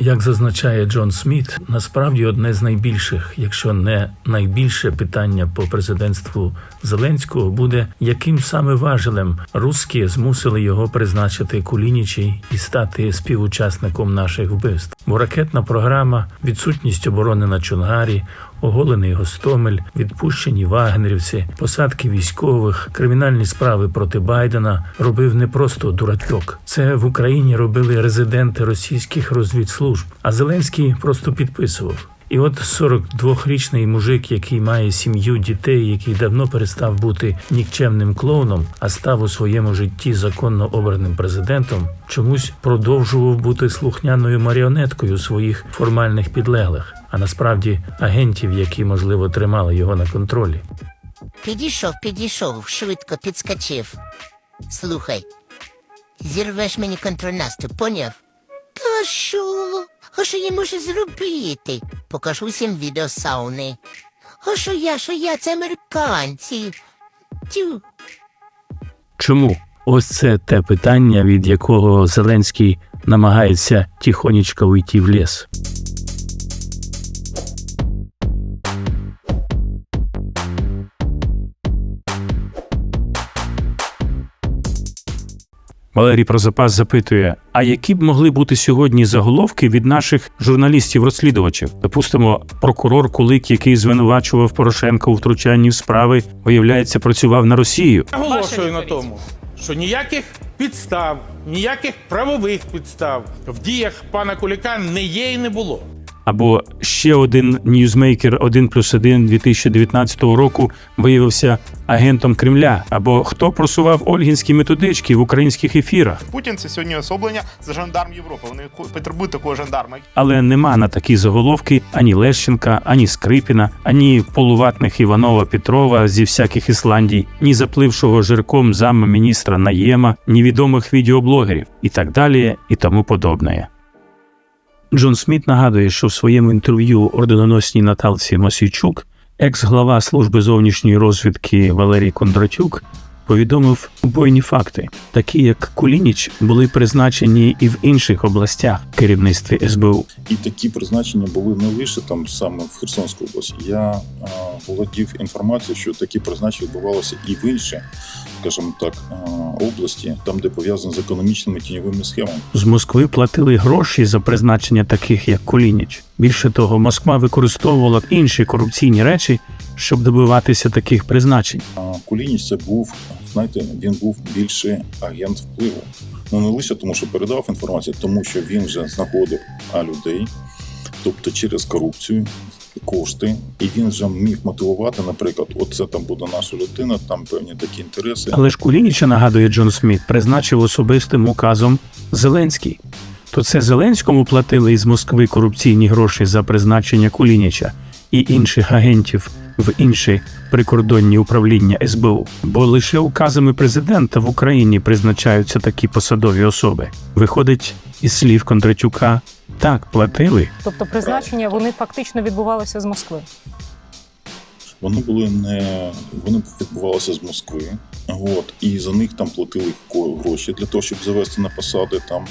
Як зазначає Джон Сміт, насправді одне з найбільших, якщо не найбільше питання по президентству Зеленського буде, яким саме важелем русські змусили його призначити Кулінічі і стати співучасником наших вбивств. Бо ракетна програма, відсутність оборони на Чонгарі, оголений Гостомель, відпущені вагнерівці, посадки військових, кримінальні справи проти Байдена робив не просто дурачок. Це в Україні робили резиденти російських розвідслужб, а Зеленський просто підписував. І от 42-річний мужик, який має сім'ю дітей, який давно перестав бути нікчемним клоуном, а став у своєму житті законно обраним президентом, чомусь продовжував бути слухняною маріонеткою своїх формальних підлеглих, а насправді агентів, які можливо тримали його на контролі. Підійшов, підійшов, швидко підскочив. Слухай, зірвеш мені контрнаступ, поняв? Та що? А що я можу зробити? Покажу всім відео сауни. А що я, що я, це американці. Тю. Чому? Ось це те питання, від якого Зеленський намагається тихонечко уйти в ліс. Валерій Прозапас запитує: а які б могли бути сьогодні заголовки від наших журналістів-розслідувачів? Допустимо, прокурор Кулик, який звинувачував Порошенка у втручанні в справи, виявляється, працював на Росію. Наголошую на тому, що ніяких підстав, ніяких правових підстав в діях пана Куліка не є і не було. Або ще один ньюзмейкер 1 плюс 1 2019 року виявився агентом Кремля. Або хто просував ольгінські методички в українських ефірах. Путін це сьогодні особлення за жандарм Європи. Вони потребують такого жандарма. Але нема на такі заголовки ані Лещенка, ані Скрипіна, ані полуватних Іванова Петрова зі всяких Ісландій, ні заплившого жирком зама міністра Наєма, ні відомих відеоблогерів і так далі, і тому подобне. Джон Сміт нагадує, що в своєму інтерв'ю орденоносній Наталці Мосійчук, екс-глава служби зовнішньої розвідки Валерій Кондратюк повідомив убойні факти, такі як Кулініч були призначені і в інших областях керівництві СБУ. І такі призначення були не лише там саме в Херсонській області. Я а, володів інформацією, що такі призначення відбувалися і в інші, скажімо так, а, області, там, де пов'язані з економічними тіньовими схемами. З Москви платили гроші за призначення таких як Кулініч. Більше того, Москва використовувала інші корупційні речі, щоб добиватися таких призначень. Кулініч це був, знаєте, він був більше агент впливу. Ну не лише тому, що передав інформацію, тому що він вже знаходив людей, тобто через корупцію. Кошти, і він вже міг мотивувати, наприклад, оце там буде наша людина, там певні такі інтереси. Але ж Кулініча, нагадує Джон Сміт, призначив особистим указом Зеленський. То це Зеленському платили із Москви корупційні гроші за призначення Кулініча і інших агентів в інші прикордонні управління СБУ. Бо лише указами президента в Україні призначаються такі посадові особи. Виходить із слів Кондратюка, так платили, Тобто призначення вони фактично відбувалися з Москви. Вони були не вони відбувалися з Москви. От і за них там платили гроші для того, щоб завести на посади. Там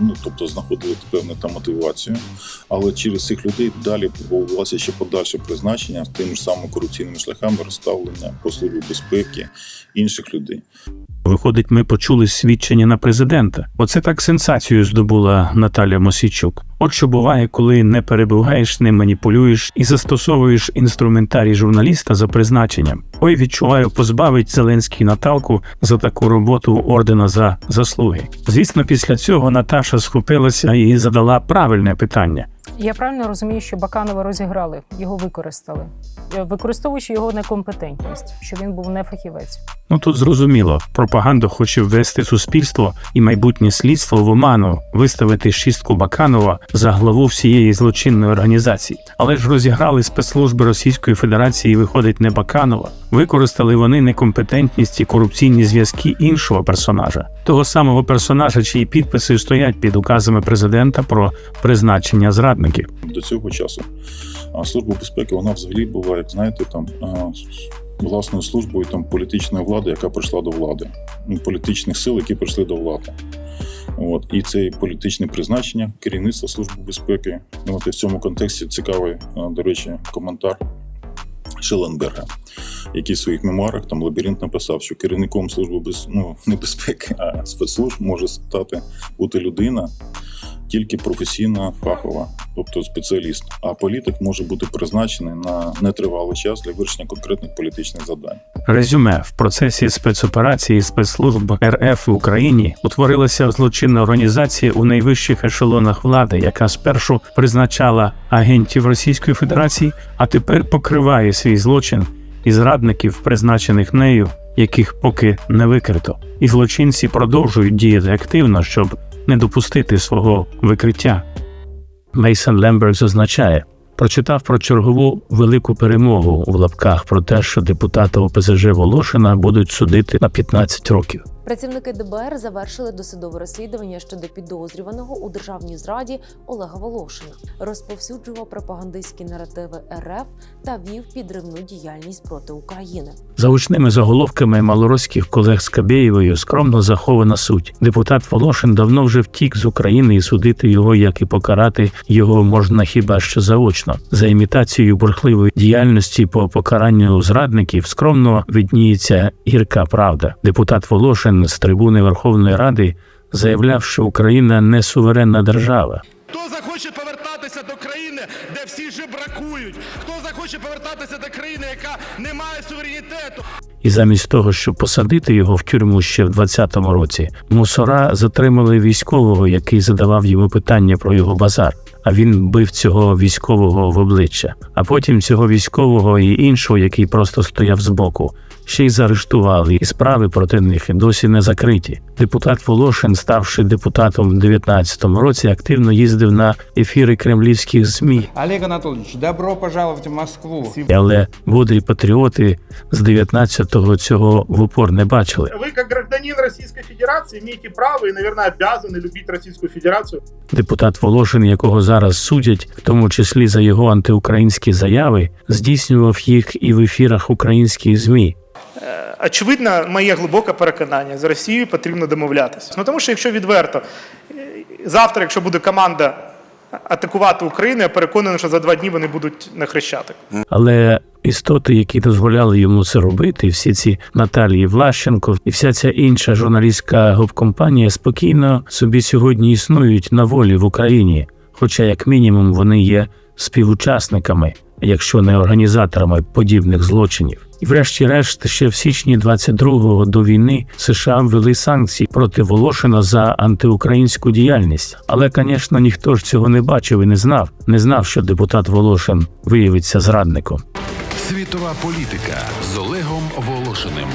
ну тобто знаходили певну там мотивацію. Але через цих людей далі відбувалося ще подальше призначення з тими ж самими корупційними шляхами розставлення по службі безпеки інших людей. Виходить, ми почули свідчення на президента. Оце так сенсацію здобула Наталя Мосійчук. От що буває, коли не перебуваєш, не маніпулюєш і застосовуєш інструментарій журналіста за призначенням. Ой, відчуваю, позбавить Зеленський Наталку за таку роботу ордена за заслуги. Звісно, після цього Наташа схопилася і задала правильне питання. Я правильно розумію, що Баканова розіграли, його використали, Е, використовуючи його некомпетентність, що він був не фахівець. Ну тут зрозуміло, пропаганда хоче ввести суспільство і майбутнє слідство в оману, виставити шістку Баканова за главу всієї злочинної організації. Але ж розіграли спецслужби Російської Федерації, виходить не Баканова. Використали вони некомпетентність і корупційні зв'язки іншого персонажа, того самого персонажа, чиї підписи стоять під указами президента про призначення зрадників. До цього часу а служба безпеки вона взагалі була, як знаєте, там власною службою там політичної влади, яка прийшла до влади, ну, політичних сил, які прийшли до влади. От і це політичне призначення керівництва служби безпеки. Ну, От і в цьому контексті цікавий, е, до речі, коментар Шелленберга, який в своїх мемуарах там лабіринт написав, що керівником служби без ну не безпеки, а спецслужб може стати бути людина тільки професійна, фахова, тобто спеціаліст. А політик може бути призначений на нетривалий час для вирішення конкретних політичних завдань. Резюме в процесі спецоперації спецслужб РФ в Україні утворилася злочинна організація у найвищих ешелонах влади, яка спершу призначала агентів Російської Федерації, а тепер покриває свій злочин і зрадників, призначених нею, яких поки не викрито. І злочинці продовжують діяти активно, щоб не допустити свого викриття. Мейсон Лемберг зазначає, прочитав про чергову велику перемогу в лапках про те, що депутата ОПЗЖ Волошина будуть судити на 15 років. Працівники ДБР завершили досудове розслідування щодо підозрюваного у державній зраді Олега Волошина, розповсюджував пропагандистські наративи РФ та вів підривну діяльність проти України. За гучними заголовками малороських колег з Кабєєвою скромно захована суть. Депутат Волошин давно вже втік з України і судити його, як і покарати його можна хіба що заочно. За імітацією бурхливої діяльності по покаранню зрадників скромно видніється гірка правда. Депутат Волошин з трибуни Верховної Ради заявляв, що Україна не суверенна держава. Хто захоче повертатися до країни, де всі жебракують? Хто захоче повертатися до країни, яка не має суверенітету? І замість того, щоб посадити його в тюрму ще в 20-му році, мусора затримали військового, який задавав йому питання про його базар. А він бив цього військового в обличчя. А потім цього військового і іншого, який просто стояв збоку, ще й заарештували, і справи проти них досі не закриті. Депутат Волошин, ставши депутатом в 19-му році, активно їздив на ефіри кремлівських змі. Олег Анатольевич, добро пожаловать в Москву. Але бодрі патріоти з 19-го цього в упор не бачили. Вы, как гражданин Российской Федерации, имеете право и, наверное, обязаны любить Российскую Федерацию. Депутат Волошин, якого зараз судять, в тому числі за його антиукраїнські заяви, здійснював їх і в ефірах українських змі. Очевидно, моє глибоке переконання з Росією потрібно домовлятися. Ну тому що якщо відверто, е, завтра, якщо буде команда атакувати Україну, я переконаний, що за два дні вони будуть на хрещатик. Але істоти, які дозволяли йому це робити, всі ці Наталії Влащенко і вся ця інша журналістська гоп-компанія спокійно собі сьогодні існують на волі в Україні, хоча, як мінімум, вони є співучасниками, якщо не організаторами подібних злочинів. І врешті-решт, ще в січні 22-го до війни США ввели санкції проти Волошина за антиукраїнську діяльність. Але, звісно, ніхто ж цього не бачив і не знав. Не знав, що депутат Волошин виявиться зрадником. Світова політика з Олегом Волошиним.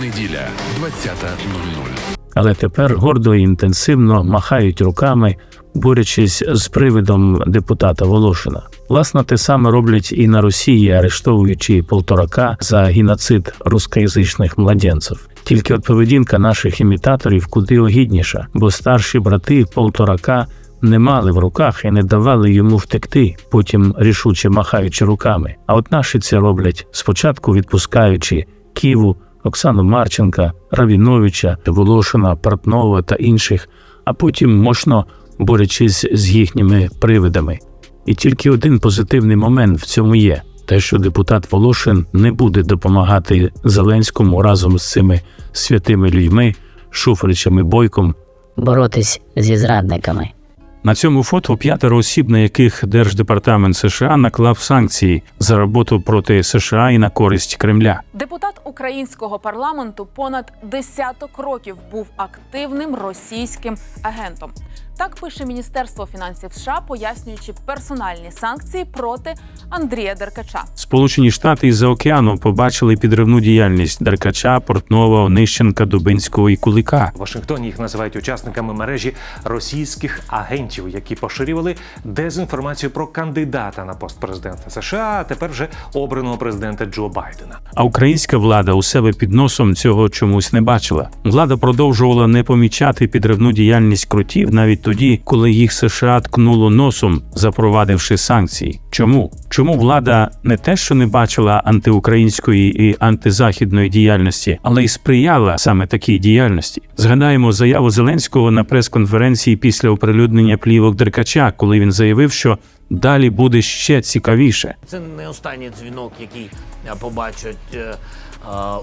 Неділя 20.00. Але тепер гордо і інтенсивно махають руками, борючись з привидом депутата Волошина. Власне, те саме роблять і на Росії, арештовуючи полторака за геноцид рускоязичних младенців. Тільки от поведінка наших імітаторів куди огідніша, бо старші брати полторака не мали в руках і не давали йому втекти, потім рішуче махаючи руками. А от наші це роблять спочатку відпускаючи Ківу, Оксану Марченка, Равіновича, Волошина, Портнова та інших, а потім мощно борючись з їхніми привидами. І тільки один позитивний момент в цьому є: те, що депутат Волошин не буде допомагати Зеленському разом з цими святими людьми, Шуфричем і Бойком боротись зі зрадниками. На цьому фото п'ятеро осіб, на яких Держдепартамент США наклав санкції за роботу проти США і на користь Кремля. Депутат українського парламенту понад десяток років був активним російським агентом. Так пише Міністерство фінансів США, пояснюючи персональні санкції проти Андрія Деркача. Сполучені Штати із-за океану побачили підривну діяльність Деркача, Портнова, Онищенка, Дубинського і Кулика. В Вашингтоні їх називають учасниками мережі російських агентів, які поширювали дезінформацію про кандидата на пост президента США, а тепер вже обраного президента Джо Байдена. А українська влада у себе під носом цього чомусь не бачила. Влада продовжувала не помічати підривну діяльність крутів навіть тоді, коли їх США ткнуло носом, запровадивши санкції. Чому? Чому влада не те, що не бачила антиукраїнської і антизахідної діяльності, але й сприяла саме такій діяльності? Згадаємо заяву Зеленського на прес-конференції після оприлюднення плівок Деркача, коли він заявив, що далі буде ще цікавіше. Це не останній дзвінок, який е, побачать е, е,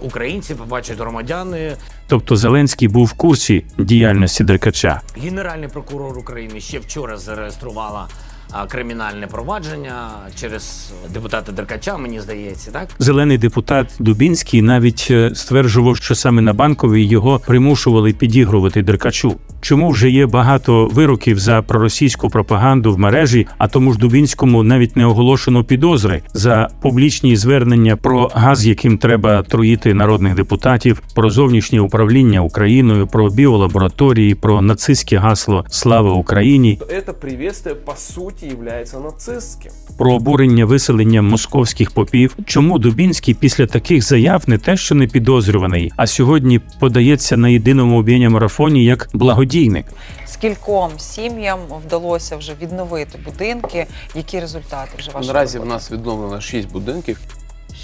українці, побачать громадяни. Тобто Зеленський був в курсі діяльності Деркача. Генеральний прокурор України ще вчора зареєструвала кримінальне провадження через депутата Деркача, мені здається, так? Зелений депутат Дубінський навіть е, стверджував, що саме на банковій його примушували підігрувати Деркачу. Чому вже є багато вироків за проросійську пропаганду в мережі, а тому ж Дубінському навіть не оголошено підозри за публічні звернення про газ, яким треба труїти народних депутатів, про зовнішнє управління Україною, про біолабораторії, про нацистське гасло Слава Україні, Это приветствие по сути являється нацистським. про обурення виселенням московських попів. Чому Дубінський після таких заяв не те, що не підозрюваний, а сьогодні подається на єдиному об'єднання марафоні як благодійник? Скільком сім'ям вдалося вже відновити будинки? Які результати вже ваші Наразі в нас відновлено 6 будинків.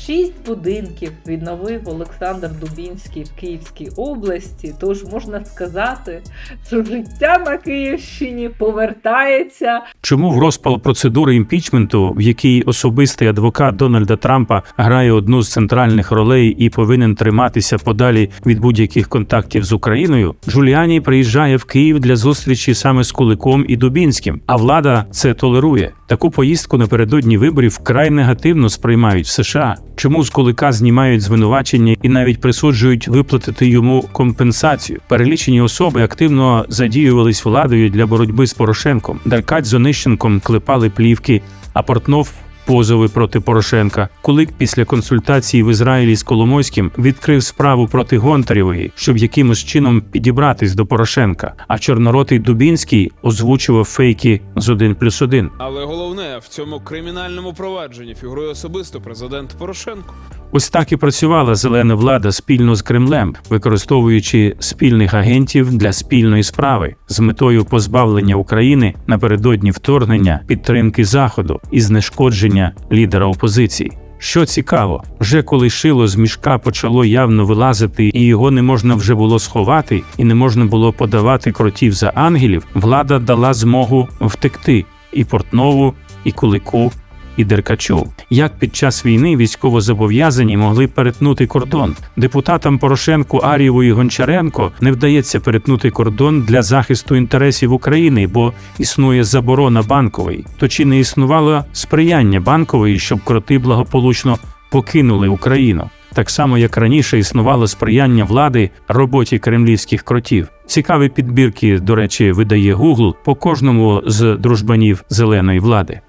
Шість будинків відновив Олександр Дубінський в Київській області. Тож можна сказати, що життя на Київщині повертається Чому в розпал процедури імпічменту, в якій особистий адвокат Дональда Трампа грає одну з центральних ролей і повинен триматися подалі від будь-яких контактів з Україною, Джуліані приїжджає в Київ для зустрічі саме з Куликом і Дубінським, а влада це толерує. Таку поїздку напередодні виборів вкрай негативно сприймають в США. Чому з Кулика знімають звинувачення і навіть присуджують виплатити йому компенсацію? Перелічені особи активно задіювались владою для боротьби з Порошенком. Даркадзо Нищенком клепали плівки, а Портнов позови проти Порошенка. Кулик після консультації в Ізраїлі з Коломойським відкрив справу проти Гонтарєвої, щоб якимось чином підібратись до Порошенка. А чорноротий Дубінський озвучував фейки з 1 плюс 1. Але головне в цьому кримінальному провадженні фігурує особисто президент Порошенко. Ось так і працювала зелена влада спільно з Кремлем, використовуючи спільних агентів для спільної справи з метою позбавлення України напередодні вторгнення, підтримки заходу і знешкодження лідера опозиції. Що цікаво, вже коли шило з мішка почало явно вилазити, і його не можна вже було сховати, і не можна було подавати кротів за ангелів, влада дала змогу втекти і Портнову, і Кулику, і Деркачу. Як під час війни військовозобов'язані могли перетнути кордон? Депутатам Порошенку, Арієву і Гончаренко не вдається перетнути кордон для захисту інтересів України, бо існує заборона банкової. То чи не існувало сприяння банкової, щоб кроти благополучно покинули Україну? Так само, як раніше існувало сприяння влади роботі кремлівських кротів. Цікаві підбірки, до речі, видає Google по кожному з дружбанів зеленої влади.